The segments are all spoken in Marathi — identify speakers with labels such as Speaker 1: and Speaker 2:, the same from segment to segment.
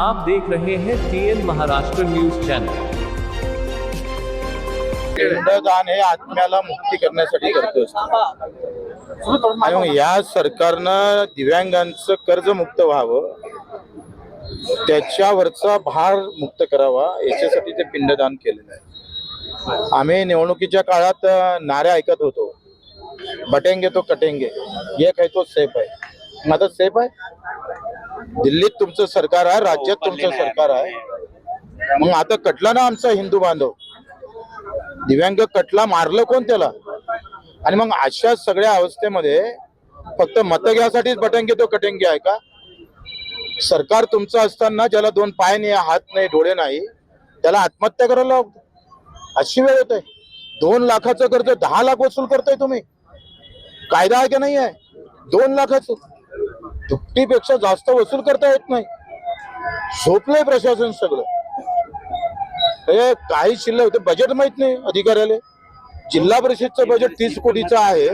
Speaker 1: आप देख रहे हैं टीएन महाराष्ट्र न्यूज चैनल
Speaker 2: पिंडदान हे आत्म्याला मुक्ती करण्यासाठी करतो आणि या सरकारनं दिव्यांगांचं कर्ज मुक्त व्हावं त्याच्यावरचा भार मुक्त करावा याच्यासाठी ते पिंडदान केलेलं आहे. आम्ही निवडणुकीच्या काळात अं, नारे ऐकत होतो. बटेंगे तो कटेंगे. एक आहे तो सेफ आहे. माझा सेफ आहे? दिल्लीत तुमचं सरकार आहे राज्यात तुमचं सरकार आहे. मग आता कटला ना आमचा हिंदू बांधव? दिव्यांग कटला मारलं कोण त्याला? आणि मग अशा सगळ्या अवस्थेमध्ये फक्त मत घ्यासाठीच बटंगे तो कटेंगे आहे का? सरकार तुमचं असताना ज्याला दोन पाय नाही हात नाही डोळे नाही त्याला आत्महत्या करायला अशी वेळ होते. दोन लाखाचं कर्ज दहा लाख वसूल करताय तुम्ही. कायदा आहे का नाही आहे? दोन लाखाचं. दुपटीपेक्षा जास्त वसूल करता येत नाही. झोपलंय प्रशासन सगळं. हे काही शिल्लक होते बजेट माहीत नाही अधिकाऱ्याला. जिल्हा परिषदचं बजेट तीस कोटीचं आहे.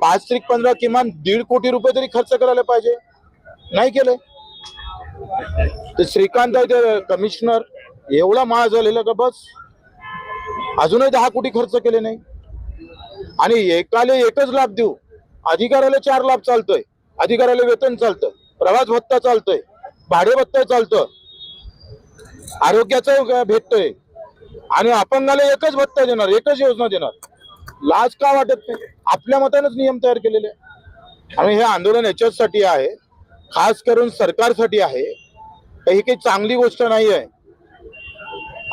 Speaker 2: पाच त्रिक पंधरा किमान दीड कोटी रुपये तरी खर्च करायला पाहिजे. नाही केले ते श्रीकांत आहे ते कमिशनर एवढा माळ झालेला का बस? अजूनही दहा कोटी खर्च केले नाही. आणि एकाला एकच लाभ देऊ. अधिकाऱ्याला चार लाभ चालतोय. अधिकाऱ्याला वेतन चालतं प्रवास भत्ता चालतोय भाडे भत्ता चालतं आरोग्याचं भेटतोय. आणि अपंगाला एकच भत्ता देणार एकच योजना देणार. लाज का वाटत नाही? आपल्या मतानेच नियम तयार केलेले आणि हे आंदोलन याच्याचसाठी आहे खास करून सरकारसाठी आहे. तर ही काही चांगली गोष्ट नाही आहे.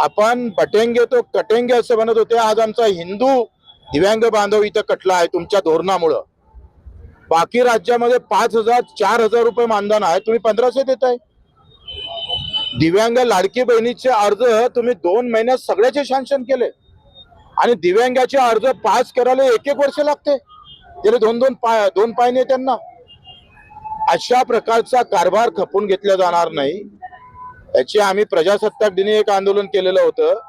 Speaker 2: आपण बटेंगे तो कटेंगे असं म्हणत होते. आज आमचा हिंदू दिव्यांग बांधव इथं कटला आहे तुमच्या धोरणामुळं. बाकी राज्यामध्ये पाच हजार चार हजार रुपये मानधन आहे. तुम्ही पंधराशे देताय. दिव्यांग लाडकी बहिणीचे अर्ज तुम्ही दोन महिन्यात सगळ्याचे शांशन केले. आणि दिव्यांगाचे अर्ज पास करायला एक एक वर्ष लागते. त्याला दोन दोन पाय दोन पाय नाही त्यांना. अशा प्रकारचा कारभार खपून घेतला जाणार नाही. याची आम्ही प्रजासत्ताक दिनी एक आंदोलन केलेलं होतं.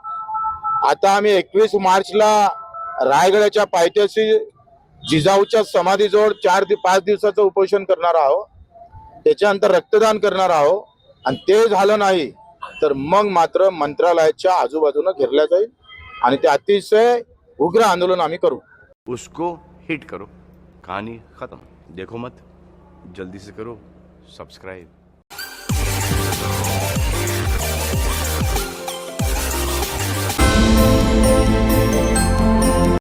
Speaker 2: आता आम्ही एकवीस मार्चला रायगडाच्या पायथ्याशी जिजाऊच्या समाधीजवळ चार ते पाच दिवसाचं उपोषण करणार आहोत त्याच्यानंतर रक्तदान करणार आहोत आणि ते झालं नाही तर मग मात्र मंत्रालयाच्या आजूबाजूनं घेरल्या जाईल. आणि ते अतिशय उग्र आंदोलन आम्ही करू.
Speaker 3: उसको हिट करो. कहाणी खतम. देखो मत. जल्दी से करो. सब्सक्राइब